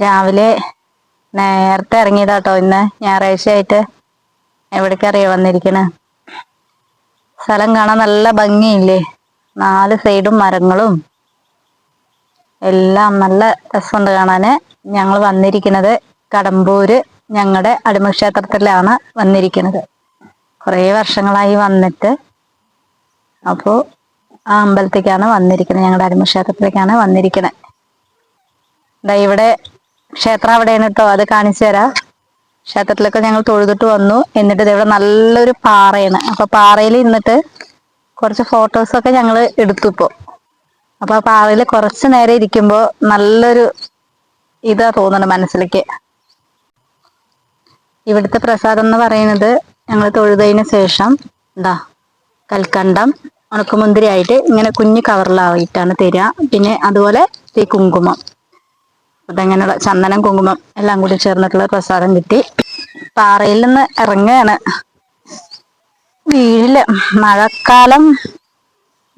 രാവിലെ നേരത്തെ ഇറങ്ങിയതാട്ടോ ഇന്ന് ഞായറാഴ്ച ആയിട്ട് എവിടേക്കറിയോ വന്നിരിക്കണ? സ്ഥലം കാണാൻ നല്ല ഭംഗിയില്ലേ? നാല് സൈഡും മരങ്ങളും. എല്ലാം നല്ല രസമുണ്ട് കാണാന്. ഞങ്ങൾ വന്നിരിക്കുന്നത് കടമ്പൂര്. ഞങ്ങളുടെ അടിമക്ഷേത്രത്തിലാണ് വന്നിരിക്കുന്നത് കുറേ വർഷങ്ങളായി വന്നിട്ട്. അപ്പോൾ ആ അമ്പലത്തേക്കാണ് വന്നിരിക്കുന്നത് ഞങ്ങളുടെ അടിമക്ഷേത്രത്തിലേക്കാണ് വന്നിരിക്കുന്നത് ഇവിടെ ക്ഷേത്രം അവിടെയാണ് കേട്ടോ അത് കാണിച്ചു തരാം. ക്ഷേത്രത്തിലൊക്കെ ഞങ്ങൾ തൊഴുതിട്ട് വന്നു. എന്നിട്ട് ഇവിടെ നല്ലൊരു പാറയാണ്. അപ്പൊ പാറയിൽ ഇരുന്നിട്ട് കുറച്ച് ഫോട്ടോസൊക്കെ ഞങ്ങൾ എടുത്തു ഇപ്പോ. അപ്പൊ ആ പാറയിൽ കുറച്ച് നേരം ഇരിക്കുമ്പോൾ നല്ലൊരു ഇതാ തോന്നുന്നത് മനസ്സിലേക്ക്. ഇവിടുത്തെ പ്രസാദം എന്ന് പറയുന്നത് ഞങ്ങൾ തൊഴുതതിന് ശേഷം എന്താ കൽക്കണ്ടം ഉണക്കമുന്തിരി ആയിട്ട് ഇങ്ങനെ കുഞ്ഞു കവറിലായിട്ടാണ് തരിക. പിന്നെ അതുപോലെ ഈ കുങ്കുമം. അതങ്ങനെയുള്ള ചന്ദനം കുങ്കുമം എല്ലാം കൂടി ചേർന്നിട്ടുള്ള പ്രസാദം കിട്ടി. പാറയിൽ നിന്ന് ഇറങ്ങുകയാണ്. വീഴില്ല മഴക്കാലം.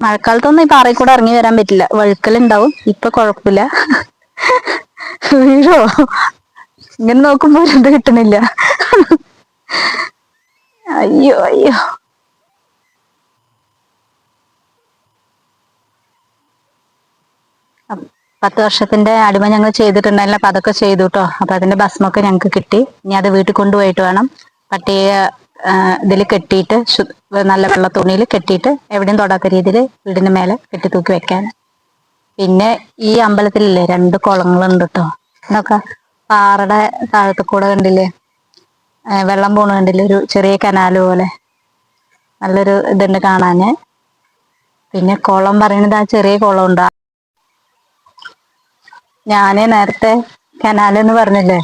മഴക്കാലത്തൊന്നും ഈ പാറയിൽ കൂടെ ഇറങ്ങി വരാൻ പറ്റില്ല. വഴുക്കലുണ്ടാവും. ഇപ്പൊ കുഴപ്പമില്ല. വീഴോ? ഇങ്ങനെ നോക്കുമ്പോ എന്ത് കിട്ടണില്ല. അയ്യോ അയ്യോ. പത്ത് വർഷത്തിന്റെ അടിമ ഞങ്ങൾ ചെയ്തിട്ടുണ്ടായില്ല അപ്പൊ അതൊക്കെ ചെയ്തു കേട്ടോ അപ്പൊ അതിന്റെ ഭസ്മൊക്കെ ഞങ്ങൾക്ക് കിട്ടി. ഇനി അത് വീട്ടിൽ കൊണ്ടുപോയിട്ട് വേണം. പട്ടിയെ ഇതിൽ കെട്ടിയിട്ട് നല്ല വെള്ള തുണിയിൽ കെട്ടിയിട്ട് എവിടെയും തൊടാത്ത രീതിയിൽ വീടിന് മേലെ കെട്ടി തൂക്കി വെക്കാൻ. പിന്നെ ഈ അമ്പലത്തിലില്ലേ രണ്ട് കുളങ്ങളുണ്ട് കേട്ടോ എന്നൊക്കെ പാറയുടെ താഴത്ത് കൂടെ കണ്ടില്ലേ? വെള്ളം പോണ കണ്ടില്ലേ? ഒരു ചെറിയ കനാല് പോലെ. നല്ലൊരു ഇതുണ്ട് കാണാന് പിന്നെ കുളം പറയുന്നത് ആ ചെറിയ കുളം ഉണ്ട് ഞാൻ നേരത്തെ കനാൽ എന്ന് പറഞ്ഞില്ലേ?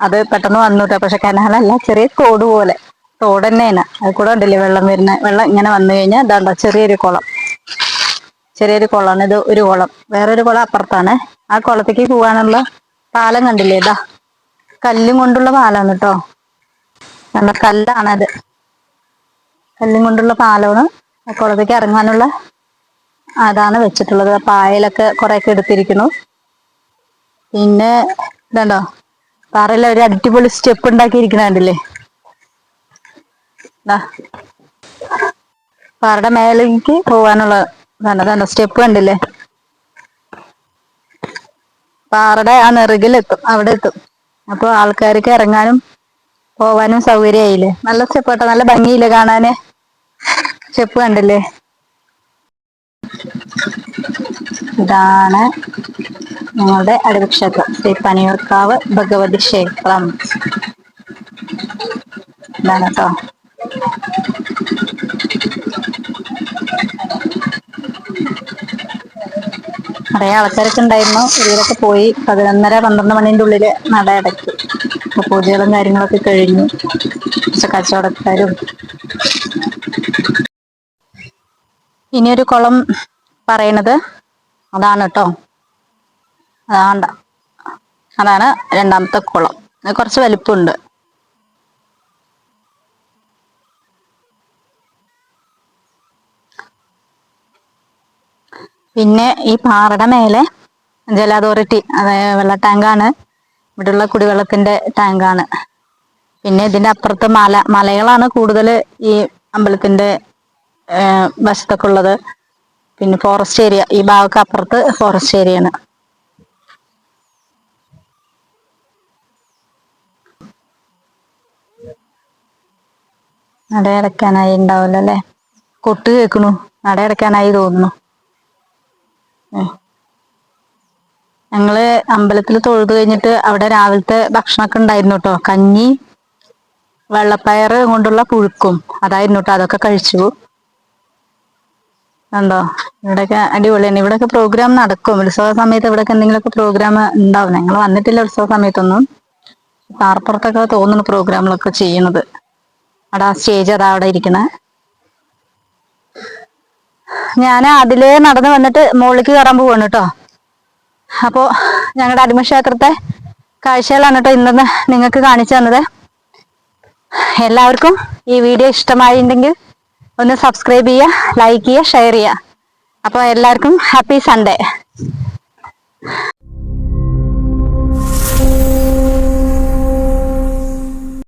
അത് പെട്ടെന്ന് വന്നു കേട്ടോ പക്ഷെ കനാലല്ല ചെറിയ തോട് പോലെ. തോട് തന്നെയാണ് അത് കൂടെ ഉണ്ടല്ലേ വെള്ളം വരുന്ന വെള്ളം ഇങ്ങനെ വന്നു കഴിഞ്ഞാൽ ഇതാണ്ടോ ചെറിയൊരു കുളം. ചെറിയൊരു കുളമാണ്. ഇത് ഒരു കുളം. വേറൊരു കുളം അപ്പുറത്താണ്. ആ കുളത്തേക്ക് പോകാനുള്ള പാലം കണ്ടില്ലേ? ഇതാ. കല്ലും കൊണ്ടുള്ള പാലമാണ് കേട്ടോ നല്ല കല്ലാണത്. കല്ലും കൊണ്ടുള്ള പാലമാണ്. കുളത്തേക്ക് ഇറങ്ങാനുള്ള അതാണ് വെച്ചിട്ടുള്ളത്. പായലൊക്കെ കുറെയൊക്കെ എടുത്തിരിക്കുന്നു. പിന്നെ ഇതുണ്ടോ? പാറയിൽ ഒരു അടിപൊളി സ്റ്റെപ്പ് ഉണ്ടാക്കിയിരിക്കണല്ലേ. പാറയുടെ മേലേക്ക് പോവാനുള്ള ഇതാണ് ഇതാണ്ടോ സ്റ്റെപ്പ് കണ്ടില്ലേ? പാറയുടെ ആ നെറുകിലെത്തും അവിടെ എത്തും അപ്പൊ ആൾക്കാർക്ക് ഇറങ്ങാനും പോവാനും സൗകര്യമായില്ലേ? നല്ല സ്റ്റെപ്പ് കേട്ടോ നല്ല ഭംഗിയില്ലേ കാണാന്? സ്റ്റെപ്പ് കണ്ടില്ലേ? ഇതാണ് ഞങ്ങളുടെ അടുത്ത ക്ഷേത്രം ശ്രീ പനിയൂർക്കാവ് ഭഗവതി ക്ഷേത്രം. ഇതാണ് കേട്ടോ നിറയെ ആൾക്കാരൊക്കെ ഉണ്ടായിരുന്നു. ഇവരൊക്കെ പോയി പതിനൊന്നര പന്ത്രണ്ട് മണിന്റെ ഉള്ളിൽ നട അടയ്ക്കും അപ്പൊ പൂജകളും കാര്യങ്ങളൊക്കെ കഴിഞ്ഞു. പക്ഷെ കച്ചവടക്കാരും. ഇനിയൊരു കുളം പറയണത് അതാണ് കേട്ടോ അതാണ്ട. അതാണ് രണ്ടാമത്തെ കുളം. കുറച്ച് വലിപ്പമുണ്ട് പിന്നെ ഈ പാറയുടെ മേലെ ജല അതോറിറ്റി അതായത് വെള്ള ടാങ്കാണ്. ഇവിടെയുള്ള കുടിവെള്ളത്തിന്റെ ടാങ്കാണ്. പിന്നെ ഇതിന്റെ അപ്പുറത്ത് മല മലകളാണ് കൂടുതൽ ഈ അമ്പലത്തിന്റെ വശത്തൊക്കെ ഉള്ളത്. പിന്നെ ഫോറസ്റ്റ് ഏരിയ ഈ ഭാഗത്ത് അപ്പുറത്ത് ഫോറസ്റ്റ് ഏരിയ നടയടക്കാനായി ഉണ്ടാവില്ല അല്ലെ? കൊട്ട് കേൾക്കണു. നടയടക്കാനായി തോന്നുന്നു. ഞങ്ങൾ അമ്പലത്തിൽ തൊഴുത് കഴിഞ്ഞിട്ട് അവിടെ രാവിലത്തെ ഭക്ഷണമൊക്കെ ഉണ്ടായിരുന്നു കേട്ടോ. കഞ്ഞി വെള്ളപ്പയർ കൊണ്ടുള്ള പുഴുക്കും അതായിരുന്നു കേട്ടോ. അതൊക്കെ കഴിച്ചു. കണ്ടോ? ഇവിടെയൊക്കെ അടിപൊളിയാണ്. ഇവിടെയൊക്കെ പ്രോഗ്രാം നടക്കും. ഉത്സവ സമയത്ത് ഇവിടെയൊക്കെ എന്തെങ്കിലുമൊക്കെ പ്രോഗ്രാം ഉണ്ടാവും. ഞങ്ങൾ വന്നിട്ടില്ല ഉത്സവ സമയത്തൊന്നും. പാറപ്പുറത്തൊക്കെ തോന്നുന്നു പ്രോഗ്രാമുകളൊക്കെ ചെയ്യണത് അവിടെ ആ സ്റ്റേജ് അതാ അവിടെ ഇരിക്കണേ ഞാൻ അതിലേ നടന്നു വന്നിട്ട് മുകളിലേക്ക് കയറാൻ പോവാണ് കേട്ടോ അപ്പോ ഞങ്ങളുടെ അടിമക്ഷേത്രത്തെ കാഴ്ചകളാണ് കേട്ടോ ഇന്നെന്ന് നിങ്ങൾക്ക് കാണിച്ചു തന്നത്. എല്ലാവർക്കും ഈ വീഡിയോ ഇഷ്ടമായിട്ടുണ്ടെങ്കിൽ ഒന്ന് സബ്സ്ക്രൈബ് ചെയ്യുക ലൈക്ക് ചെയ്യുക ഷെയർ ചെയ്യുക അപ്പോൾ എല്ലാവർക്കും ഹാപ്പി സൺഡേ